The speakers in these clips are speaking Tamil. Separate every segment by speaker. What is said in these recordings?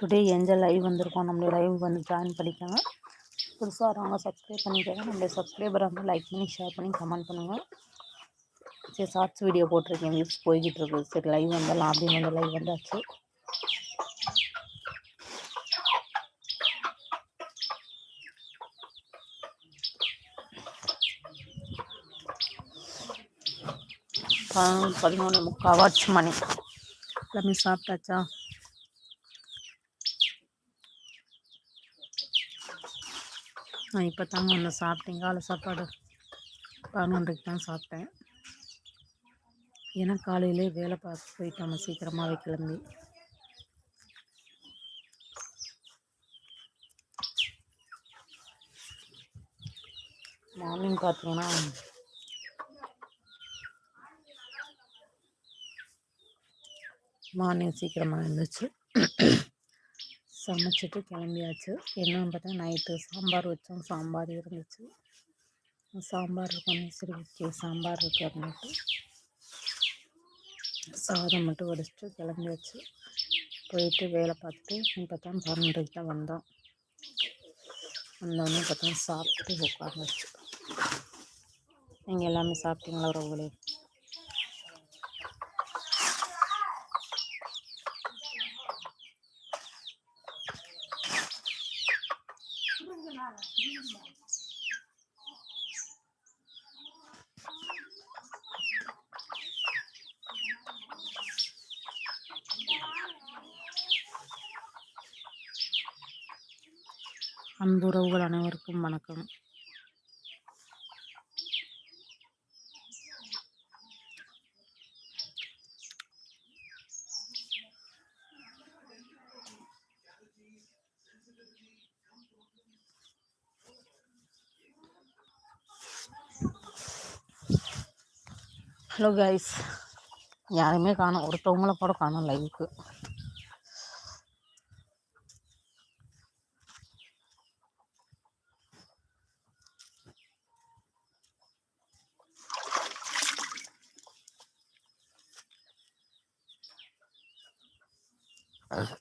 Speaker 1: டுடே என்ஜல் லைவ் வந்திருக்கோம் நம்மளோட லைவ் வந்து ஜாயின் பண்ணிக்கோங்க புதுசாக வரவங்க சப்ஸ்கிரைப் பண்ணிக்கோங்க நம்மளோட சப்ஸ்கிரைபர் வந்து லைக் பண்ணி ஷேர் பண்ணி கமெண்ட் பண்ணுங்கள் சரி ஷார்ட்ஸ் வீடியோ போட்டிருக்கேன் வியூஸ் போய்கிட்டு இருக்குது சரி லைவ் வந்துடலாம் அப்படின்னு வந்து லைவ் வந்தாச்சு பதினொன்று முக்கால் வாட்ச் மணி எல்லாமே சாப்பிட்டாச்சா நான் இப்போ தாங்க ஒன்று சாப்பிட்டேன் காலை சாப்பாடு பதினொன்றைக்கு தான் சாப்பிட்டேன் ஏன்னா காலையிலே வேலை பார்த்து போயிட்டோம் சீக்கிரமாகவே கிளம்பி மார்னிங் பார்த்தீங்கன்னா மார்னிங் சீக்கிரமாக இருந்துச்சு சமைச்சிட்டு கிளம்பியாச்சு என்ன பார்த்தா நைட்டு சாம்பார் வச்சோம் சாம்பார் இருந்துச்சு சாம்பார் இருக்கணும் சரி வச்சு சாம்பார் இருக்குது அப்படின்ட்டு சாதம் மட்டும் வடிச்சிட்டு கிளம்பியாச்சு போயிட்டு வேலை பார்த்துட்டு இப்போ தான் பன்னெண்டுக்கு தான் வந்தோம் வந்தோடனே பார்த்தா சாப்பிட்டு உட்காந்துச்சு நீங்கள் எல்லாமே சாப்பிட்டீங்களா உறவுகளே அன்புறவுகள் அனைவருக்கும் வணக்கம் ஹலோ கைஸ் யாருமே காணும் ஒருத்தவங்கள கூட காணும் லைவுக்கு Thank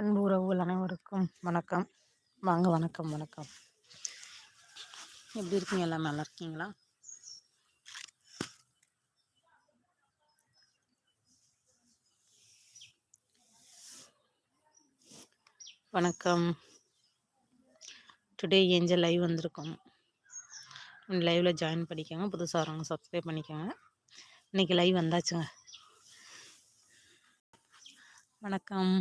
Speaker 1: அன்பு உறவுகள் அனைவருக்கும் வணக்கம் வாங்க வணக்கம் வணக்கம் எப்படி இருக்கீங்க எல்லாம் நல்லா இருக்கீங்களா வணக்கம் டுடே ஏஞ்சல் லைவ் வந்திருக்கோம் லைவில் ஜாயின் பண்ணிக்கோங்க புதுசாக வரவங்க சப்ஸ்கிரைப் பண்ணிக்கோங்க இன்றைக்கி லைவ் வந்தாச்சுங்க வணக்கம்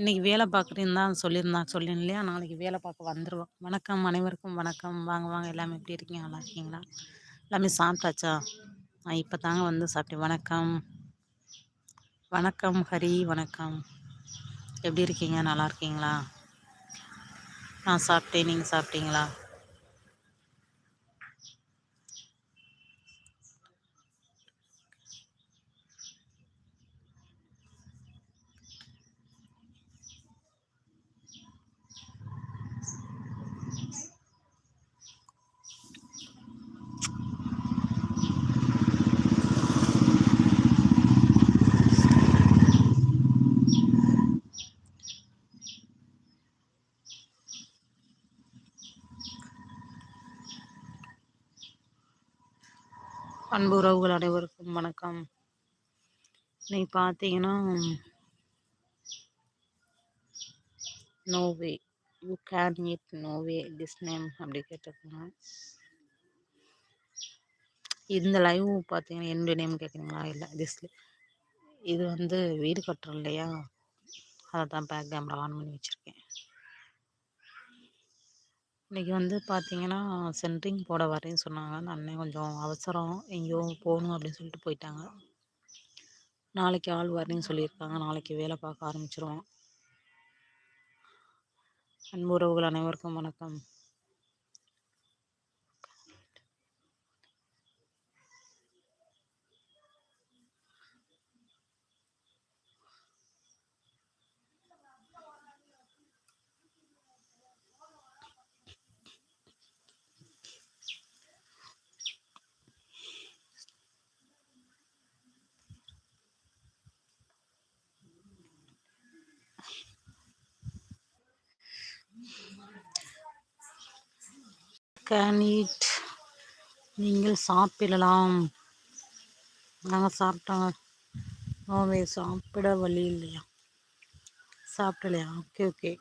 Speaker 1: இன்றைக்கி வேலை பார்க்குறேன்னு தான் சொல்லியிருந்தான் சொல்லேன் இல்லையா நாளைக்கு வேலை பார்க்க வந்துடுவோம் வணக்கம் அனைவருக்கும் வணக்கம் வாங்க வாங்க எல்லாமே எப்படி இருக்கீங்க நல்லா இருக்கீங்களா எல்லாமே சாப்பிட்டாச்சா நான் இப்போ தாங்க வந்து சாப்பிட்டேன் வணக்கம் வணக்கம் ஹரி வணக்கம் எப்படி இருக்கீங்க நல்லா இருக்கீங்களா நான் சாப்பிட்டேன் நீங்கள் சாப்பிட்டீங்களா அன்பு உறவுகள் அனைவருக்கும் வணக்கம் இன்னைக்கு பார்த்தீங்கன்னா no way you can it no way this name அப்படி கேட்டிருக்காங்க இந்த லைவ் பார்த்தீங்கன்னா என்னுடைய நேம் கேட்குறீங்களா இல்லை திஸ் இது வந்து வீடு கட்டுறோம் இல்லையா அதை தான் பேக் கேமரா ஆன் பண்ணி வச்சுருக்கேன் இன்றைக்கி வந்து பார்த்தீங்கன்னா சென்ட்ரிங் போட வரேன்னு சொன்னாங்க அந்த அண்ணன் கொஞ்சம் அவசரம் எங்கேயோ போகணும் அப்படின்னு சொல்லிட்டு போயிட்டாங்க நாளைக்கு ஆள் வரேன்னு சொல்லியிருக்காங்க நாளைக்கு வேலை பார்க்க ஆரம்பிச்சிருவோம் அன்பு உறவுகள் அனைவருக்கும் வணக்கம் கேன் ஈட் நீங்கள் சாப்பிடலாம் நாங்கள் சாப்பிட்டோம் சாப்பிட வழி இல்லையா சாப்பிடலையா ஓகே ஓகே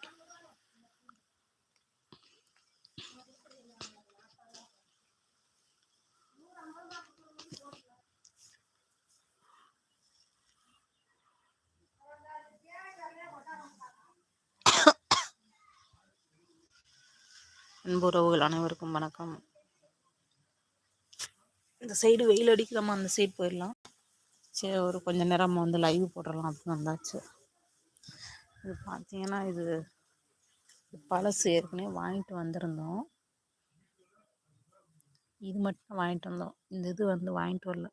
Speaker 1: அன்புறவுகள் உறவுகள் அனைவருக்கும் வணக்கம் இந்த சைடு வெயில் அடிக்கிறோமா அந்த சைடு போயிடலாம் சரி ஒரு கொஞ்சம் நேரம் வந்து லைவ் போடலாம் அப்படின்னு வந்தாச்சு இது பார்த்தீங்கன்னா இது பழசு ஏற்கனவே வாங்கிட்டு வந்திருந்தோம் இது மட்டும் வாங்கிட்டு வந்தோம் இந்த இது வந்து வாங்கிட்டு வரல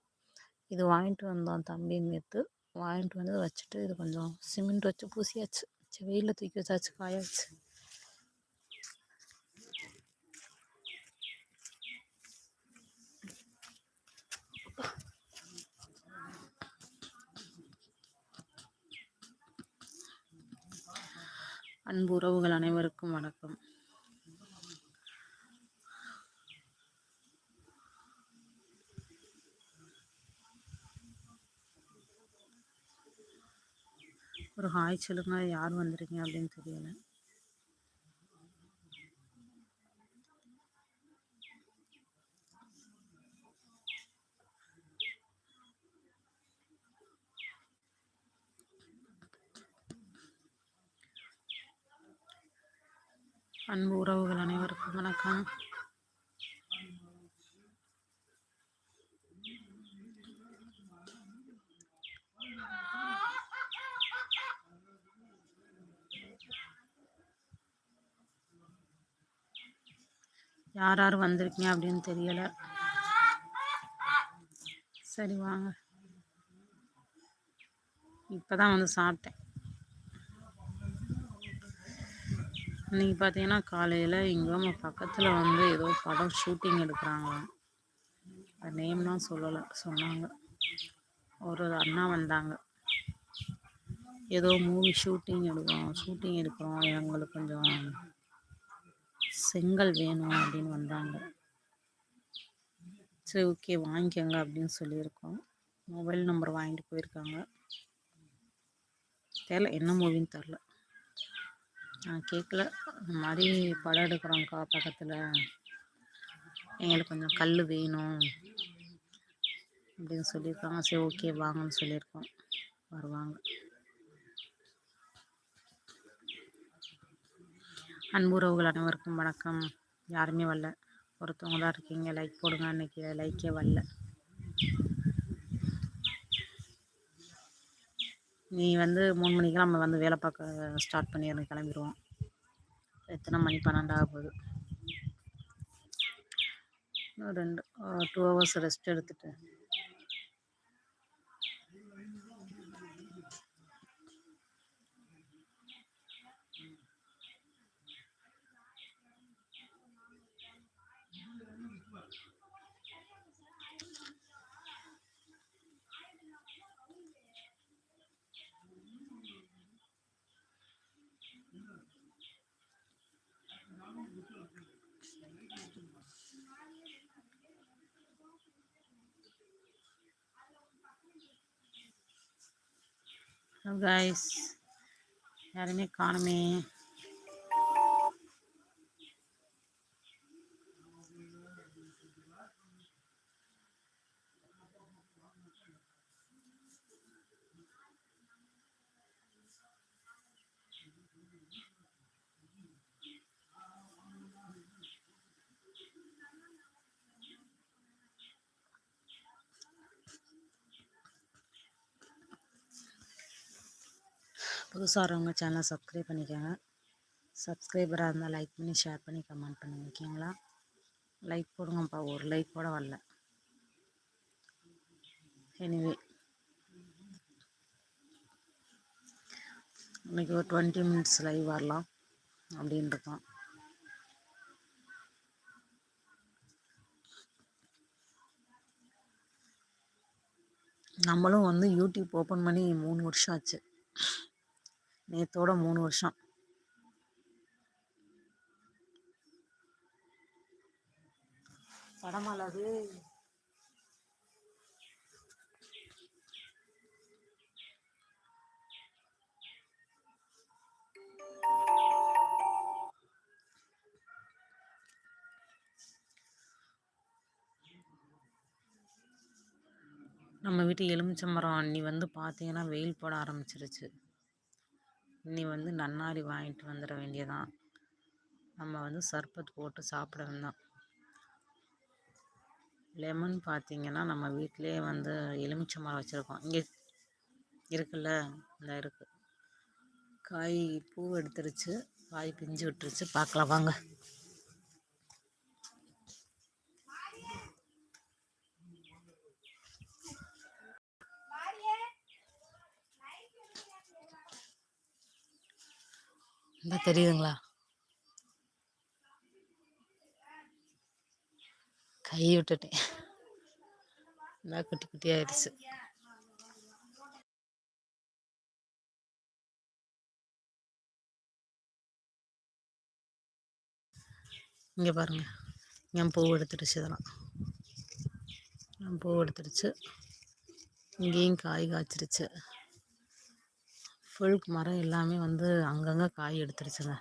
Speaker 1: இது வாங்கிட்டு வந்தோம் தம்பி நேற்று வாங்கிட்டு வந்து வச்சுட்டு இது கொஞ்சம் சிமெண்ட் வச்சு பூசியாச்சு சரி வெயிலில் தூக்கி வச்சாச்சு காயாச்சு அன்பு உறவுகள் அனைவருக்கும் வணக்கம் ஒரு ஹாய் சொல்லுங்க யார் வந்துருங்க அப்படின்னு தெரியலை அன்பு உறவுகள் அனைவருக்கும் வணக்கம் யார் யார் வந்திருக்கீங்க அப்படின்னு தெரியலை சரி வாங்க இப்போ தான் வந்து சாப்பிட்டேன் இன்றைக்கி பார்த்தீங்கன்னா காலையில் இங்கே பக்கத்தில் வந்து ஏதோ படம் ஷூட்டிங் எடுக்கிறாங்களாம் அது நேம்லாம் சொல்லலை சொன்னாங்க ஒரு அண்ணா வந்தாங்க ஏதோ மூவி ஷூட்டிங் எடுக்கிறோம் ஷூட்டிங் எடுக்கிறோம் எங்களுக்கு கொஞ்சம் செங்கல் வேணும் அப்படின்னு வந்தாங்க சரி ஓகே வாங்கிக்கோங்க அப்படின்னு சொல்லியிருக்கோம் மொபைல் நம்பர் வாங்கிட்டு போயிருக்காங்க தெரில என்ன மூவின்னு தெரில நான் கேட்கல இந்த மாதிரி படம் எடுக்கிறோங்க்கா பக்கத்தில் எங்களுக்கு கொஞ்சம் கல் வேணும் அப்படின்னு சொல்லியிருக்காங்க சரி ஓகே வாங்கன்னு சொல்லியிருக்கோம் வருவாங்க அன்புறவுகள் அனைவருக்கும் வணக்கம் யாருமே வரல ஒருத்தவங்க தான் இருக்கீங்க லைக் போடுங்க அன்றைக்கி லைக்கே வரல நீ வந்து மூணு மணிக்கெல்லாம் நம்ம வந்து வேலை பார்க்க ஸ்டார்ட் பண்ணிடுறோம் கிளம்பிடுவோம் எத்தனை மணி பன்னெண்டாக போகுது ரெண்டு டூ ஹவர்ஸ் ரெஸ்ட் எடுத்துகிட்டு guys, had an economy. புதுசாக வரவங்க சேனலை சப்ஸ்கிரைப் பண்ணிக்கோங்க சப்ஸ்கிரைபராக இருந்தால் லைக் பண்ணி ஷேர் பண்ணி கமெண்ட் பண்ணுங்க ஓகேங்களா லைக் போடுங்கப்பா ஒரு லைக் கூட வரல எனிவே இன்றைக்கி ஒரு டுவெண்ட்டி மினிட்ஸ் லைவ் வரலாம் அப்படின்னு இருக்கோம் நம்மளும் வந்து யூடியூப் ஓப்பன் பண்ணி மூணு வருஷம் ஆச்சு நேத்தோட மூணு வருஷம் படம் நம்ம வீட்டு எலுமிச்சம்பரம் அன்னி வந்து பார்த்தீங்கன்னா வெயில் போட ஆரம்பிச்சிருச்சு நீ வந்து நன்னாரி வாங்கிட்டு வந்துட வேண்டியதான் நம்ம வந்து சர்பத் போட்டு சாப்பிட வேண்டாம் லெமன் பார்த்திங்கன்னா நம்ம வீட்டிலே வந்து எலுமிச்சை மரம் வச்சுருக்கோம் இங்கே இருக்குல்ல இந்த இருக்குது காய் பூ எடுத்துருச்சு காய் பிஞ்சு விட்டுருச்சு பார்க்கலாம் வாங்க தெரியுதுங்களா கை விட்டுட்டேன் நல்லா குட்டி குட்டி ஆயிடுச்சு இங்கே பாருங்க என் பூ எடுத்துடுச்சு இதெல்லாம் என் பூ எடுத்துடுச்சு இங்கேயும் காய் காய்ச்சிருச்சு ஃபுல் மரம் எல்லாமே வந்து அங்கங்கே காய் எடுத்துருச்சுங்க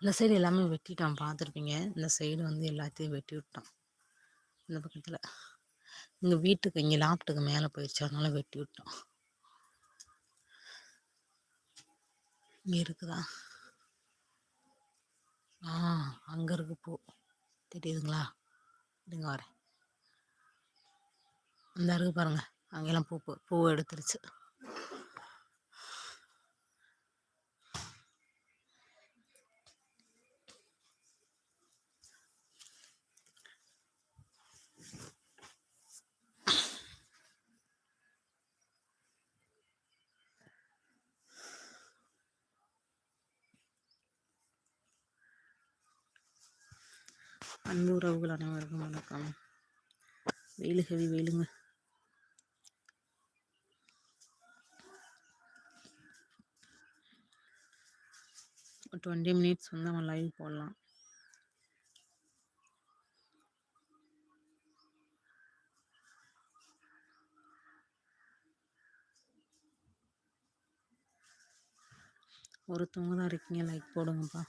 Speaker 1: இந்த சைடு எல்லாமே வெட்டிட்டான் பார்த்துருப்பீங்க இந்த சைடு வந்து எல்லாத்தையும் வெட்டி விட்டோம் இந்த பக்கத்தில் இங்கே வீட்டுக்கு இங்கே லாப்ட்டுக்கு மேலே போயிடுச்சு அதனால வெட்டி விட்டோம் இங்கே இருக்குதா ஆ அங்கே இருக்கு பூ தெரியுதுங்களா இருங்க வரேன் அந்த இருக்கு பாருங்கள் அங்கெல்லாம் பூ பூ எடுத்துருச்சு அன்பு உறவுகள் அனைவருக்கும் வணக்கம் வெயிலு ஹெவி வெயிலுங்க ஒரு டுவெண்ட்டி மினிட்ஸ் வந்து நம்ம லைவ் போடலாம் ஒருத்தவங்க தான் இருக்கீங்க லைக் போடுங்கப்பா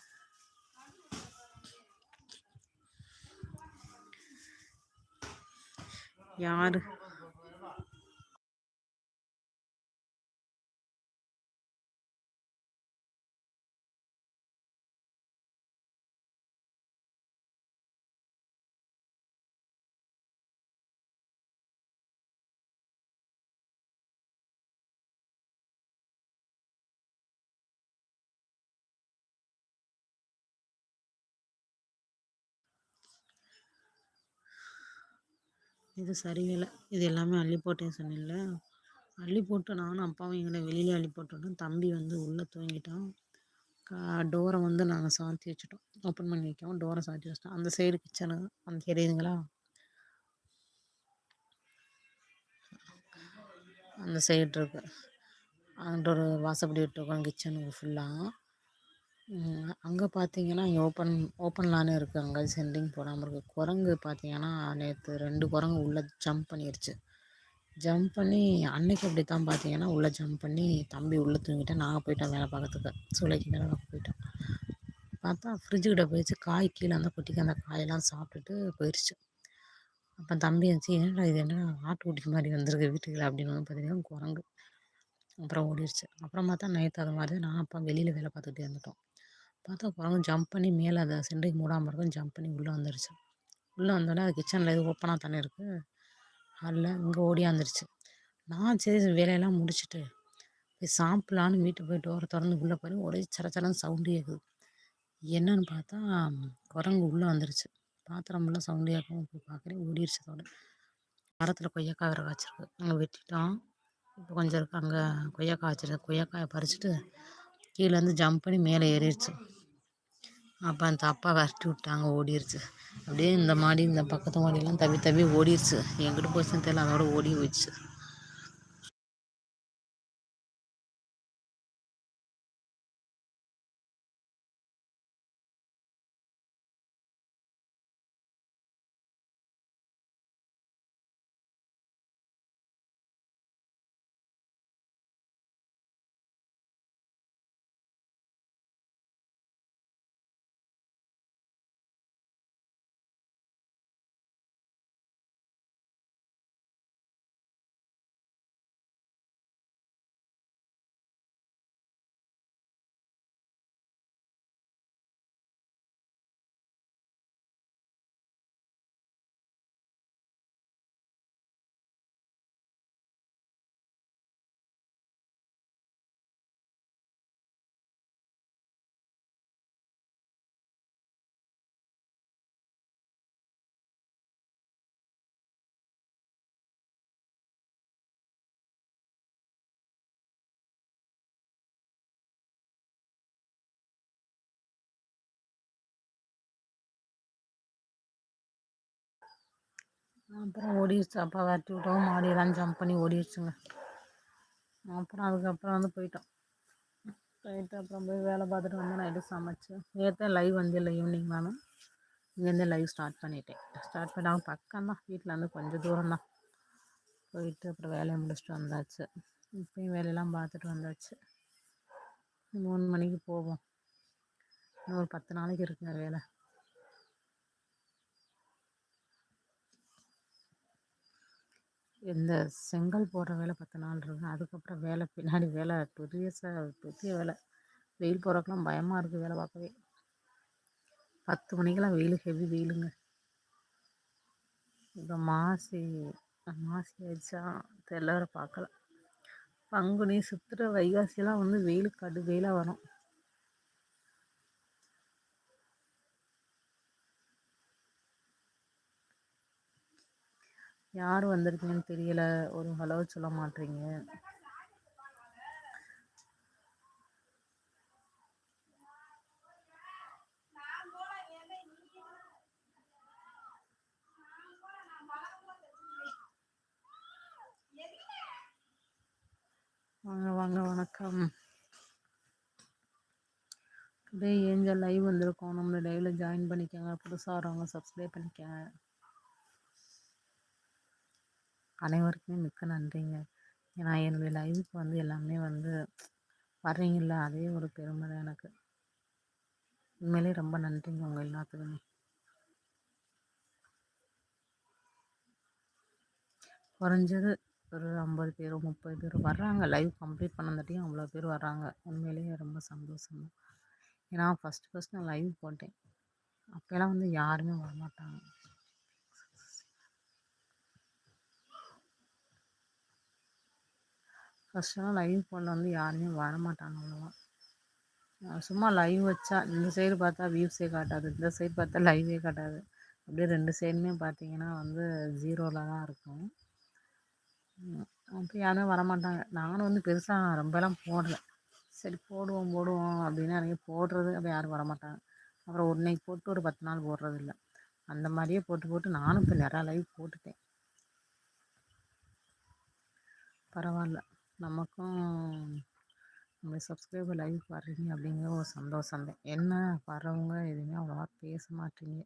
Speaker 1: யார் இது சரியில்லை இது எல்லாமே அள்ளி போட்டேன் சொன்னில்ல அள்ளி போட்டு நானும் அப்பாவும் எங்களை வெளியில் அள்ளி போட்டோம் தம்பி வந்து உள்ளே தூங்கிட்டான் கா டோரை வந்து நாங்கள் சாத்தி வச்சுட்டோம் ஓப்பன் பண்ணி வைக்காம டோரை சாத்தி வச்சிட்டோம் அந்த சைடு கிச்சனு அந்த தெரியுதுங்களா அந்த சைடு இருக்குது அந்த ஒரு வாசப்படி விட்டுருக்கோம் கிச்சனுக்கு ஃபுல்லாக அங்கே பார்த்தீங்கன்னா இங்கே ஓப்பன் ஓப்பன்லான்னு இருக்குது அங்கே சென்டிங் போடாமல் இருக்கு குரங்கு பார்த்தீங்கன்னா நேற்று ரெண்டு குரங்கு உள்ளே ஜம்ப் பண்ணிருச்சு ஜம்ப் பண்ணி அன்னைக்கு அப்படி தான் பார்த்தீங்கன்னா உள்ளே ஜம்ப் பண்ணி தம்பி உள்ளே தூங்கிட்டேன் நாங்கள் போயிட்டோம் வேலை பார்க்கறதுக்கு சூளைக்கு வேலை நாங்கள் போயிட்டோம் பார்த்தா ஃப்ரிட்ஜுக்கிட்ட போயிடுச்சு காய் கீழே அந்த குட்டிக்கு அந்த காயெல்லாம் சாப்பிட்டுட்டு போயிடுச்சு அப்போ தம்பி வந்துச்சு என்னடா இது என்ன ஆட்டு குட்டி மாதிரி வந்திருக்கு வீட்டுக்கு அப்படின்னு வந்து பார்த்தீங்கன்னா குரங்கு அப்புறம் ஓடிடுச்சு அப்புறம் பார்த்தா நைட் அது மாதிரி நான் அப்பா வெளியில் வேலை பார்த்துக்கிட்டே இருந்துட்டோம் பார்த்தா குரங்கு ஜம்ப் பண்ணி மேலே அதை செண்டைக்கு மூடாமல் இருக்கும் ஜம்ப் பண்ணி உள்ளே வந்துருச்சு உள்ளே வந்தோடனே அது கிச்சனில் எதுவும் ஓப்பனாக தானே இருக்குது அதில் இங்கே ஓடியாந்துருச்சு நான் சரி வேலையெல்லாம் முடிச்சுட்டு போய் சாப்பிட்லான்னு வீட்டுக்கு போய் டோரை திறந்து உள்ளே போய் ஒரே சரச்சரம் சவுண்டு கேட்குது என்னன்னு பார்த்தா குரங்கு உள்ளே வந்துருச்சு பாத்திரம்லாம் சவுண்டு கேட்கும் போய் பார்க்குறேன் ஓடிடுச்சு அதோட மரத்தில் கொய்யாக்காய் வேறு காய்ச்சிருக்கு அங்கே வெட்டிட்டோம் இப்போ கொஞ்சம் இருக்குது அங்கே கொய்யாக்காய் வச்சுருக்கு கொய்யாக்காயை பறிச்சுட்டு கீழேருந்து ஜம்ப் பண்ணி மேலே ஏறிடுச்சு அப்போ அந்த அப்பா விரட்டி விட்டாங்க ஓடிடுச்சு அப்படியே இந்த மாடி இந்த பக்கத்து மாடியெல்லாம் தவி தவி ஓடிடுச்சு எங்கிட்டு போச்சுன்னு தெரியல அதோட ஓடி போயிடுச்சு அப்புறம் ஓடிடுச்சு அப்பா விரட்டி விட்டோம் மாடி எல்லாம் ஜம்ப் பண்ணி ஓடிடுச்சுங்க அப்புறம் அதுக்கப்புறம் வந்து போயிட்டோம் போயிட்டு அப்புறம் போய் வேலை பார்த்துட்டு வந்து நைட்டு சமைச்சு நேற்று லைவ் வந்து இல்லை ஈவினிங் மேம் இங்கேருந்து லைவ் ஸ்டார்ட் பண்ணிட்டேன் ஸ்டார்ட் பண்ணி பக்கம்தான் வீட்டில் வந்து கொஞ்சம் தூரம் தான் போயிட்டு அப்புறம் வேலையை முடிச்சுட்டு வந்தாச்சு இப்பயும் வேலையெல்லாம் பார்த்துட்டு வந்தாச்சு மூணு மணிக்கு போவோம் இன்னும் ஒரு பத்து நாளைக்கு இருக்குங்க வேலை இந்த செங்கல் போடுற வேலை பத்து நாள் இருக்கும் அதுக்கப்புறம் வேலை பின்னாடி வேலை பெரிய ச பெரிய வேலை வெயில் போகிறக்கெல்லாம் பயமாக இருக்குது வேலை பார்க்கவே பத்து மணிக்கெல்லாம் வெயில் ஹெவி வெயிலுங்க இப்போ மாசி மாசி ஆயிடுச்சா தெரியல பார்க்கலாம் பங்குனி சுற்றுற வைகாசியெல்லாம் வந்து வெயில் கடு வெயிலாக வரும் யார் வந்திருக்கீங்கன்னு தெரியலை ஒரு ஹலோ சொல்ல மாட்டீங்க வாங்க வாங்க வணக்கம் டே ஏஞ்சல் லைவ் வந்திருக்கோம் நம்மளை லைவில் ஜாயின் பண்ணிக்கோங்க புதுசாக வரவங்க சப்ஸ்கிரைப் பண்ணிக்கோங்க அனைவருக்குமே மிக்க நன்றிங்க ஏன்னா என்னுடைய லைவுக்கு வந்து எல்லாமே வந்து வர்றீங்கள அதே ஒரு பெருமை தான் எனக்கு உண்மையிலே ரொம்ப நன்றிங்க உங்கள் எல்லாத்துக்குமே குறைஞ்சது ஒரு ஐம்பது பேர் முப்பது பேர் வர்றாங்க லைவ் கம்ப்ளீட் பண்ணந்தாட்டியும் அவ்வளோ பேர் வர்றாங்க உண்மையிலேயே ரொம்ப சந்தோஷம் ஏன்னா ஃபஸ்ட்டு ஃபஸ்ட் நான் லைவ் போட்டேன் அப்போலாம் வந்து யாருமே வரமாட்டாங்க ஃபஸ்ட்டெல்லாம் லைவ் போடல வந்து யாருமே வரமாட்டாங்க அவ்வளோவா சும்மா லைவ் வச்சா இந்த சைடு பார்த்தா வியூஸே காட்டாது இந்த சைடு பார்த்தா லைவே காட்டாது அப்படியே ரெண்டு சைடுமே பார்த்தீங்கன்னா வந்து ஜீரோவில் தான் இருக்கும் அப்போ யாருமே வரமாட்டாங்க நானும் வந்து பெருசாக ரொம்பலாம் போடல சரி போடுவோம் போடுவோம் அப்படின்னு நிறைய போடுறது அப்போ யாரும் வரமாட்டாங்க அப்புறம் ஒன்றைக்கு போட்டு ஒரு பத்து நாள் போடுறது இல்லை அந்த மாதிரியே போட்டு போட்டு நானும் இப்போ நிறையா லைவ் போட்டுட்டேன் பரவாயில்ல நமக்கும் நம்மளை சப்ஸ்கிரைபர் லைவ் பாடுறீங்க அப்படிங்கிற ஒரு சந்தோஷம் தான் என்ன பாடுறவங்க எதுவுமே அவ்வளோவா பேச மாட்டீங்க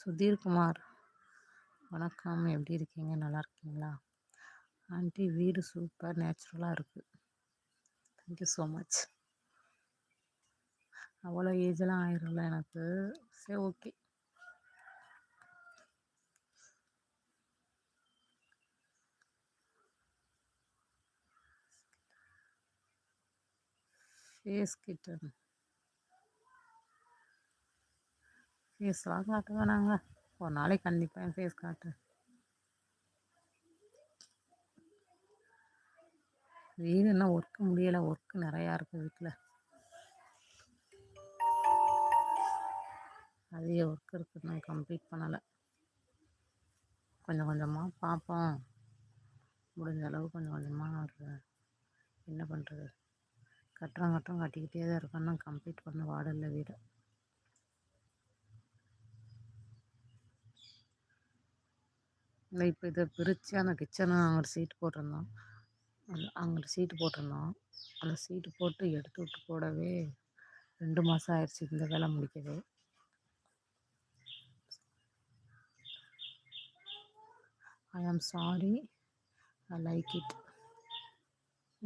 Speaker 1: சுதீர்குமார் வணக்கம் எப்படி இருக்கீங்க நல்லா இருக்கீங்களா ஆண்டி வீடு சூப்பர் நேச்சுரலாக இருக்குது தேங்க்யூ ஸோ மச் அவ்வளோ ஏஜெலாம் ஆயிரும்ல எனக்கு சரி ஓகே ஃபேஸ் கிட்ட ஃபேஸ்லாம் காட்டுவேன் நாங்கள் ஒரு நாளைக்கு கண்டிப்பாக என் ஃபேஸ் காட்டுறேன் வெயில் என்ன ஒர்க்கு முடியலை ஒர்க்கு நிறையா இருக்குது வீட்டில் அதிக ஒர்க் இருக்குது நான் கம்ப்ளீட் பண்ணலை கொஞ்சம் கொஞ்சமாக பார்ப்போம் முடிஞ்ச அளவு கொஞ்சம் கொஞ்சமாக என்ன பண்ணுறது கட்டுறம் கட்டம் கட்டிக்கிட்டே தான் இருக்கேன் நான் கம்ப்ளீட் பண்ண வாடல வீடு இல்லை இப்போ இதை பிரித்து அந்த கிச்சனை ஒரு சீட் போட்டிருந்தோம் அங்கே சீட்டு போட்டிருந்தோம் அந்த சீட்டு போட்டு எடுத்து விட்டு போடவே ரெண்டு மாதம் ஆயிடுச்சு இந்த வேலை முடிக்கவே ஐ am sorry I like it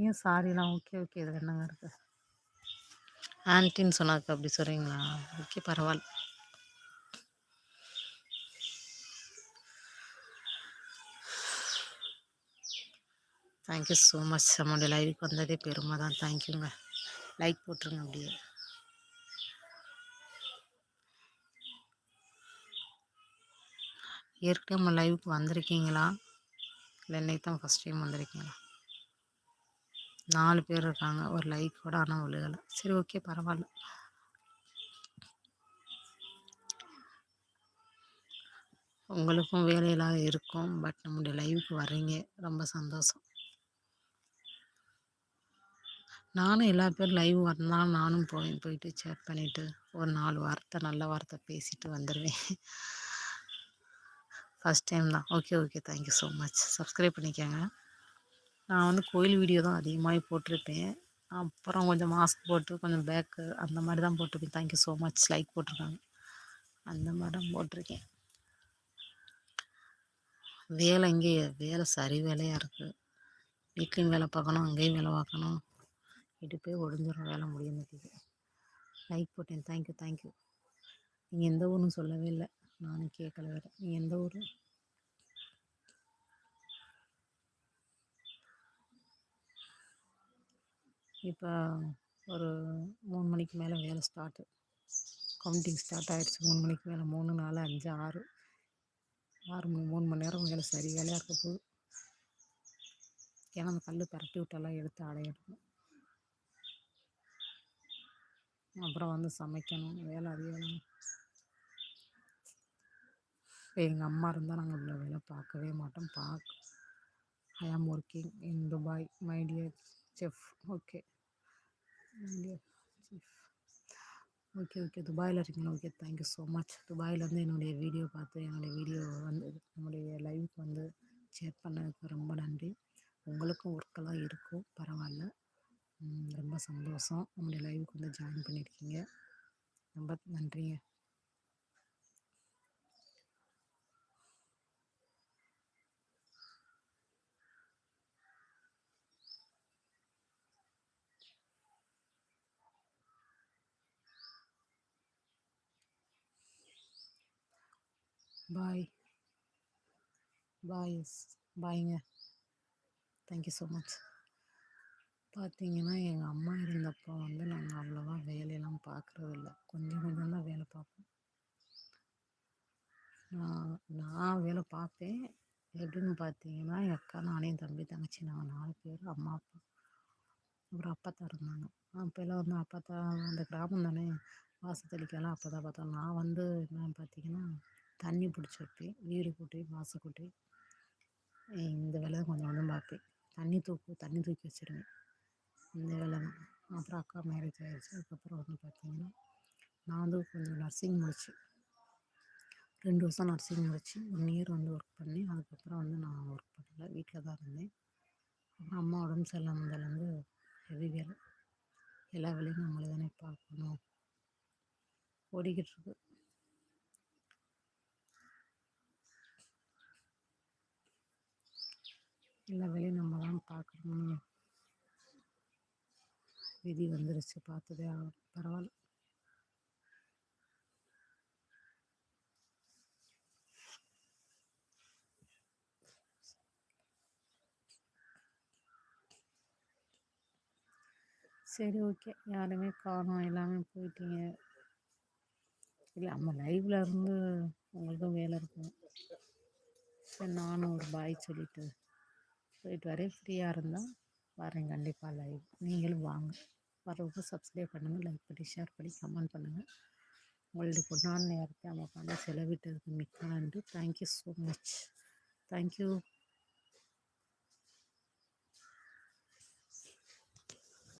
Speaker 1: ஏன் சாரிலாம் ஓகே ஓகே இது என்னங்க இருக்குது ஆன்டின்னு சொன்னாக்க அப்படி சொல்கிறீங்களா ஓகே பரவாயில்ல தேங்க்யூ ஸோ மச் நம்மளுடைய லைவுக்கு வந்ததே பெருமை தான் தேங்க்யூங்க லைக் போட்டுருங்க அப்படியே ஏற்கனவே நம்ம லைவுக்கு வந்திருக்கீங்களா இல்லை இன்னைக்கு தான் ஃபஸ்ட் டைம் வந்திருக்கீங்களா நாலு பேர் இருக்காங்க ஒரு லைக் கூட ஆனால் விழுகலை சரி ஓகே பரவாயில்ல உங்களுக்கும் வேலையெல்லாம் இருக்கும் பட் நம்முடைய லைவுக்கு வர்றீங்க ரொம்ப சந்தோஷம் நானும் எல்லா பேரும் லைவ் வந்தாலும் நானும் போய் போயிட்டு சேட் பண்ணிவிட்டு ஒரு நாலு வார்த்தை நல்ல வார்த்தை பேசிட்டு வந்துடுவேன் ஃபஸ்ட் டைம் தான் okay okay thank you so much subscribe பண்ணிக்கோங்க நான் வந்து கோயில் வீடியோ தான் அதிகமாக போட்டிருப்பேன் அப்புறம் கொஞ்சம் மாஸ்க் போட்டு கொஞ்சம் பேக்கு அந்த மாதிரி தான் போட்டிருப்பேன் தேங்க்யூ ஸோ மச் லைக் போட்டிருக்காங்க அந்த மாதிரி தான் போட்டிருக்கேன் வேலை இங்கே வேலை சரி வேலையாக இருக்குது வீட்லேயும் வேலை பார்க்கணும் அங்கேயும் வேலை பார்க்கணும் போய் உடஞ்சிடும் வேலை முடியும்பத்துக்கு லைக் போட்டேன் தேங்க்யூ தேங்க்யூ நீங்கள் எந்த ஊர்னு சொல்லவே இல்லை நானும் கேட்கல வேறு நீங்கள் எந்த ஊர் இப்போ ஒரு மூணு மணிக்கு மேலே வேலை ஸ்டார்ட்டு கவுண்டிங் ஸ்டார்ட் ஆகிடுச்சு மூணு மணிக்கு மேலே மூணு நாலு அஞ்சு ஆறு ஆறு மணி மூணு மணி நேரம் வேலை சரி வேலையாக இருக்க போகுது ஏன்னா அந்த கல் பரட்டி விட்டெல்லாம் எடுத்து அடையணும் அப்புறம் வந்து சமைக்கணும் வேலை அதிகம் இப்போ எங்கள் அம்மா இருந்தால் நாங்கள் இவ்வளோ வேலை பார்க்கவே மாட்டோம் பார்க்க I am working in Dubai my dear chef okay chef okay okay துபாயில் இருக்கீங்களா ஓகே தேங்க்யூ ஸோ மச் துபாயிலேருந்து என்னுடைய வீடியோ பார்த்து என்னுடைய வீடியோ வந்து என்னுடைய லைவுக்கு வந்து ஷேர் பண்ணதுக்கு ரொம்ப நன்றி உங்களுக்கும் ஒர்க்கெல்லாம் இருக்கும் பரவாயில்ல ரொம்ப சந்தோஷம் நம்முடைய லைவுக்கு வந்து ஜாயின் பண்ணியிருக்கீங்க ரொம்ப நன்றிங்க பாய் பாய் பாய்ங்க தேங்க்யூ ஸோ மச் பார்த்தீங்கன்னா எங்கள் அம்மா இருந்தப்போ வந்து நாங்கள் அவ்வளோவா வேலையெல்லாம் பார்க்குறதில்ல கொஞ்சம் கொஞ்சம் தான் வேலை பார்ப்போம் நான் நான் வேலை பார்ப்பேன் எப்படின்னு பார்த்தீங்கன்னா எங்கள் அக்கா நானே தம்பி தங்கச்சி நாங்கள் நாலு பேர் அம்மா அப்பா அப்புறம் தான் இருந்தாங்க அப்போல்லாம் வந்து தான் அந்த கிராமம் தானே வாசல் அப்போ தான் பார்த்தோம் நான் வந்து என்ன பார்த்தீங்கன்னா தண்ணி பிடிச்சி வைப்பேன் வீடு கூட்டி வாசல் கூட்டி இந்த வேலை கொஞ்சம் கொஞ்சம் பார்ப்பேன் தண்ணி தூக்கு தண்ணி தூக்கி வச்சுருவேன் அந்த வேலை அப்புறம் அக்கா மேரேஜ் ஆகிடுச்சு அதுக்கப்புறம் வந்து பார்த்திங்கன்னா நான் வந்து கொஞ்சம் நர்சிங் முடிச்சு ரெண்டு வருஷம் நர்சிங் முடிச்சு ஒன் இயர் வந்து ஒர்க் பண்ணி அதுக்கப்புறம் வந்து நான் ஒர்க் பண்ணல வீட்டில் தான் இருந்தேன் அப்புறம் அம்மா உடம்பு சரியில்லாமல் வந்து ஹெவி வேலை எல்லா வேலையும் நம்மளே தானே பார்க்கணும் ஓடிக்கிட்டு எல்லா வேலையும் நம்ம தான் பார்க்கணும் விதி வந்துருச்சு பார்த்ததே பரவாயில்ல சரி ஓகே யாருமே காணும் எல்லாமே போயிட்டீங்க இல்லை நம்ம லைவ்ல இருந்து உங்களுக்கும் வேலை இருக்கும் சரி நானும் ஒரு பாய் சொல்லிட்டு போயிட்டு வரேன் ஃப்ரீயாக இருந்தால் வரேன் கண்டிப்பாக லைவ் நீங்களும் வாங்க வரவங்க சப்ஸ்கிரைப் பண்ணுங்கள் லைக் பண்ணி ஷேர் பண்ணி கமெண்ட் பண்ணுங்கள் உங்களுடைய பொண்ணான நேரத்தை அவங்களுக்கான செலவிட்டதுக்கு மிக்க நன்றி தேங்க்யூ ஸோ மச் தேங்க்யூ